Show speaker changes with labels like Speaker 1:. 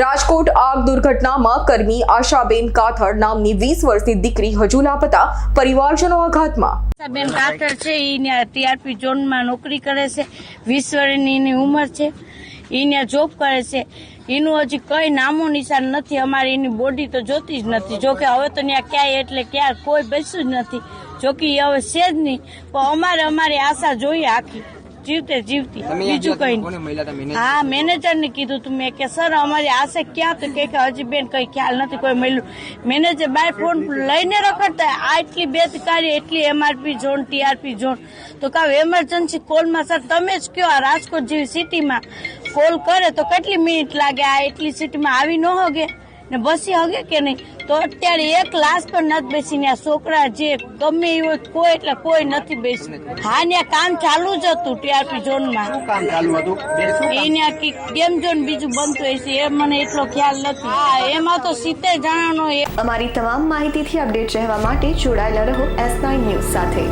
Speaker 1: રાજકોટ આગ દુર્ઘટનામાં કર્મી આશાબેન કાથડ નામની વીસ વર્ષની દીકરી હજુ લાપતા પરિવારજનો આઘાતમાં.
Speaker 2: આશાબેન કાથડ છે એ ટીઆરપી ઝોનમાં નોકરી કરે છે, વીસ વર્ષની એની ઉંમર છે એને જોબ કરે છે. એનું હજી કઈ નામો નિશાન નથી, અમારે એની બોડી તો જોતી જ નથી. જોકે હવે તો ત્યાં ક્યાંય એટલે ક્યાં કોઈ બેસ્યું જ નથી. જોકે હવે છે જ નહીં, પણ અમારે અમારી આશા જોઈએ આખી. જીવતે જીવતી. બીજું કઈ હા મેનેજર ને કીધું તું મેં કે સર અમારી આશે ક્યાં? તો કે કે હજી બેન કઈ ખ્યાલ નથી કોઈ મળ્યું. મેનેજર બાય ફોન લઈને રખડતા આ એટલી બેદકારી એટલી એમઆરપી ઝોન ટીઆરપી ઝોન તો કાં એમરજન્સી કોલમાં સર તમે જ કયો આ રાજકોટ જેવી સિટીમાં કોલ કરે તો કેટલી મિનિટ લાગે? આ એટલી સિટીમાં આવી ન હોગે? ને બસી હગે કે નહીં? તો અત્યારે એક લાશ પણ નથી બેસીને આ છોકરા જે ગમે એ કોઈ એટલે કોઈ નથી બેસી હા ને કામ ચાલુ જ હતું ટીઆરપી ઝોનમાં.
Speaker 3: કામ ચાલુ હતું?
Speaker 2: એને ગેમ ઝોન બીજું બનતું હોય છે એ મને એટલો ખ્યાલ નથી. હા એમાં તો સિત્તેર જણાનો એ.
Speaker 4: અમારી તમામ માહિતીથી અપડેટ રહેવા માટે જોડાયેલા રહો એસ નાઇન ન્યૂઝ સાથે.